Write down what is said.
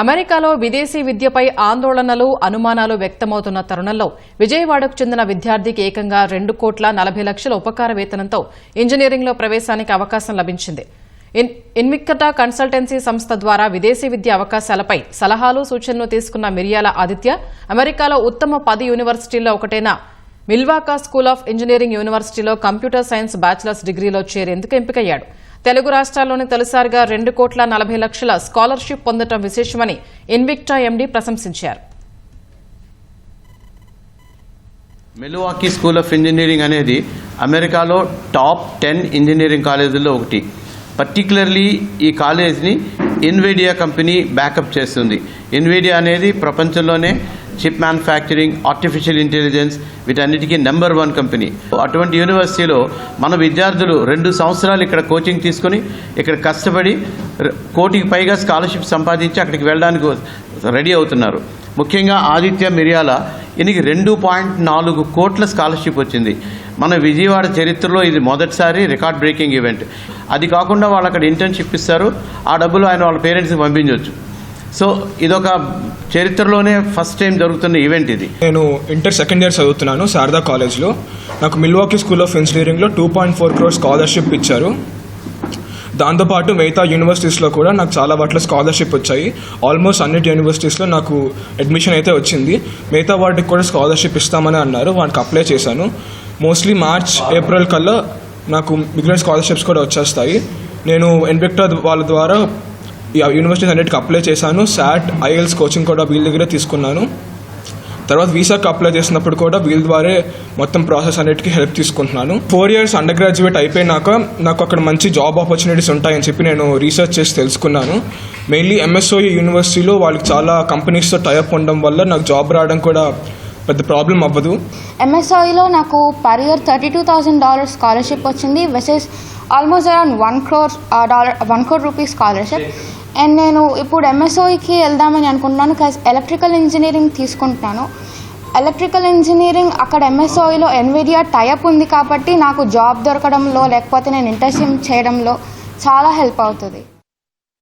అమెరికాలో విదేశీ విద్యపై ఆందోళనలు అనుమానాలు వ్యక్తమవుతున్న తరుణంలో విజయవాడకు చెందిన విద్యార్థికి ఏకంగా రెండు కోట్ల నలభై లక్షల ఉపకార వేతనంతో ఇంజనీరింగ్లో ప్రవేశానికి అవకాశం లభించింది. ఇన్మిక్కటా కన్సల్టెన్సీ సంస్థ ద్వారా విదేశీ విద్య అవకాశాలపై సలహాలు సూచనలు తీసుకున్న మిరియాల ఆదిత్య అమెరికాలో ఉత్తమ పది యూనివర్సిటీల్లో ఒకటైన మిల్వాకా స్కూల్ ఆఫ్ ఇంజనీరింగ్ యూనివర్సిటీలో కంప్యూటర్ సైన్స్ బ్యాచిలర్స్ డిగ్రీలో చేరేందుకు ఎంపికయ్యాడు. తెలుగు రాష్ట్రాల్లోని తొలిసారిగా రెండు కోట్ల నలభై లక్షల స్కాలర్షిప్ పొందడం విశేషమని ఇన్విక్టా ఎండీ ప్రశంసించారు. మెలువాకీ స్కూల్ ఆఫ్ ఇంజనీరింగ్ అనేది అమెరికాలో టాప్ టెన్ ఇంజనీరింగ్ కాలేజీల్లో ఒకటి. పర్టికులర్లీ ఈ కాలేజ్ని ఇన్వేడియా కంపెనీ బ్యాకప్ చేస్తుంది. ఇన్వేడియా అనేది ప్రపంచంలోనే చిప్ మ్యానుఫ్యాక్చరింగ్ ఆర్టిఫిషియల్ ఇంటెలిజెన్స్ వీటన్నిటికీ నెంబర్ వన్ కంపెనీ అటువంటి యూనివర్సిటీలో మన విద్యార్థులు రెండు సంవత్సరాలు ఇక్కడ కోచింగ్ తీసుకొని ఇక్కడ కష్టపడి కోటికి పైగా స్కాలర్షిప్ సంపాదించి అక్కడికి వెళ్ళడానికి రెడీ అవుతున్నారు. ముఖ్యంగా ఆదిత్య మిర్యాల ఈయనకి రెండు పాయింట్ నాలుగు కోట్ల స్కాలర్షిప్ వచ్చింది. మన విజయవాడ చరిత్రలో ఇది మొదటిసారి రికార్డ్ బ్రేకింగ్ ఈవెంట్ అది కాకుండా వాళ్ళు అక్కడ ఇంటర్న్షిప్ ఇస్తారు. ఆ డబ్బులు ఆయన వాళ్ళ పేరెంట్స్కి పంపించవచ్చు సో ఇదొక చరిత్రలోనే ఫస్ట్ టైం జరుగుతున్న ఈవెంట్ ఇది. నేను ఇంటర్ సెకండ్ ఇయర్ చదువుతున్నాను శారదా కాలేజ్లో. నాకు మిల్వాకీ స్కూల్ ఆఫ్ ఇంజనీరింగ్లో two point four crore scholarship ఇచ్చారు. దాంతోపాటు మిగతా యూనివర్సిటీస్లో కూడా నాకు చాలా వాటిలో స్కాలర్షిప్ వచ్చాయి. ఆల్మోస్ట్ అన్నిటి యూనివర్సిటీస్లో నాకు అడ్మిషన్ అయితే వచ్చింది. మిగతా వాటికి కూడా స్కాలర్షిప్ ఇస్తామని అన్నారు వాటికి అప్లై చేశాను. మోస్ట్లీ మార్చ్ ఏప్రిల్ కల్లా నాకు మిగిలిన స్కాలర్షిప్స్ కూడా వచ్చేస్తాయి. నేను ఎన్బెక్టర్ వాళ్ళ ద్వారా ఈ యూనివర్సిటీస్ అన్నిటికి అప్లై చేశాను. శాట్ ఐఎల్స్ కోచింగ్ కూడా వీళ్ళ దగ్గరే తీసుకున్నాను. తర్వాత వీసాకి అప్లై చేసినప్పుడు కూడా వీళ్ళ ద్వారా మొత్తం ప్రాసెస్ అన్నిటికీ హెల్ప్ తీసుకుంటున్నాను. ఫోర్ ఇయర్స్ అండర్ గ్రాడ్యుయేట్ అయిపోయినాక నాకు అక్కడ మంచి జాబ్ ఆపర్చునిటీస్ ఉంటాయని చెప్పి నేను రీసెర్చ్ చేసి తెలుసుకున్నాను. మెయిన్లీ ఎంఎస్ఓఈ యూనివర్సిటీలో వాళ్ళకి చాలా కంపెనీస్తో టైప్ ఉండడం వల్ల నాకు జాబ్ రావడం కూడా పెద్ద ప్రాబ్లం అవ్వదు. ఎంఎస్ఐలో నాకు per year thirty two thousand dollar scholarship వచ్చింది which is almost around one crore dollar one crore rupees scholarship and నేను ఇప్పుడు ఎంఎస్ఓకి వెళ్దామని అనుకుంటున్నాను. కాజ్ ఎలక్ట్రికల్ ఇంజనీరింగ్ తీసుకుంటున్నాను. ఎలక్ట్రికల్ ఇంజనీరింగ్ అక్కడ ఎంఎస్ఓఈలో ఎన్విడియా టైప్ ఉంది కాబట్టి నాకు జాబ్ దొరకడంలో లేకపోతే నేను ఇంటర్న్షిప్ చేయడంలో చాలా హెల్ప్ అవుతుంది.